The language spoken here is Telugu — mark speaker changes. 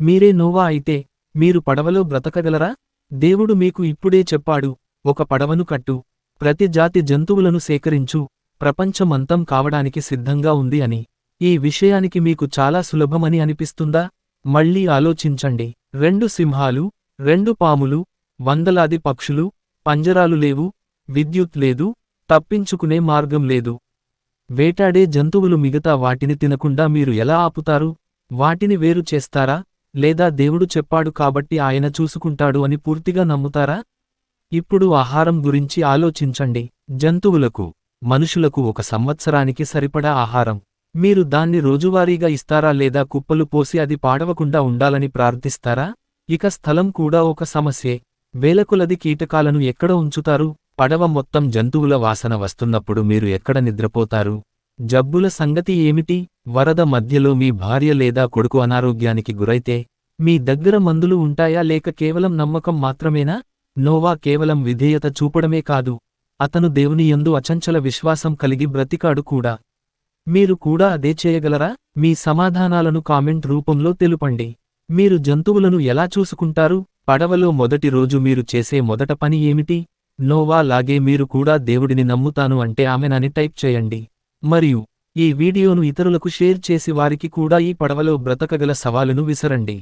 Speaker 1: మీరే నోవా అయితే మీరు పడవలో బ్రతకగలరా? దేవుడు మీకు ఇప్పుడే చెప్పాడు ఒక పడవను కట్టు ప్రతి జాతి జంతువులను సేకరించు ప్రపంచమంతం కావడానికి సిద్ధంగా ఉంది అని. ఈ విషయానికి మీకు చాలా సులభమని అనిపిస్తుందా? మళ్ళీ ఆలోచించండి. రెండు సింహాలు రెండు పాములు వందలాది పక్షులు పంజరాలు లేవు విద్యుత్ లేదు తప్పించుకునే మార్గం లేదు. వేటాడే జంతువులు మిగతా వాటిని తినకుండా మీరు ఎలా ఆపుతారు? వాటిని వేరు చేస్తారా? లేదా దేవుడు చెప్పాడు కాబట్టి ఆయన చూసుకుంటాడు అని పూర్తిగా నమ్ముతారా? ఇప్పుడు ఆహారం గురించి ఆలోచించండి. జంతువులకు మనుషులకు ఒక సంవత్సరానికి సరిపడా ఆహారం. మీరు దాన్ని రోజువారీగా ఇస్తారా లేదా కుప్పలు పోసి అది పాడవకుండా ఉండాలని ప్రార్థిస్తారా? ఇక స్థలం కూడా ఒక సమస్యే. వేలకులది కీటకాలను ఎక్కడ ఉంచుతారు? పడవ మొత్తం జంతువుల వాసన వస్తున్నప్పుడు మీరు ఎక్కడ నిద్రపోతారు? జబ్బుల సంగతి ఏమిటి? వరద మధ్యలో మీ భార్య లేదా కొడుకు అనారోగ్యానికి గురైతే మీ దగ్గర మందులు ఉంటాయా లేక కేవలం నమ్మకం మాత్రమేనా? నోవా కేవలం విధేయత చూపడమే కాదు అతను దేవుని యందు అచంచల విశ్వాసం కలిగి బ్రతికాడు కూడా. మీరు కూడా అదే చేయగలరా? మీ సమాధానాలను కామెంట్ రూపంలో తెలుపండి. మీరు జంతువులను ఎలా చూసుకుంటారు? పడవలో మొదటి రోజు మీరు చేసే మొదట పని ఏమిటి? నోవా లాగే మీరు కూడా దేవుడిని నమ్ముతాను అంటే ఆమెనని టైప్ చేయండి. మరియు ఈ వీడియోను ఇతరులకు షేర్ చేసి వారికి కూడా ఈ పడవలో బ్రతకగల సవాలును విసరండి.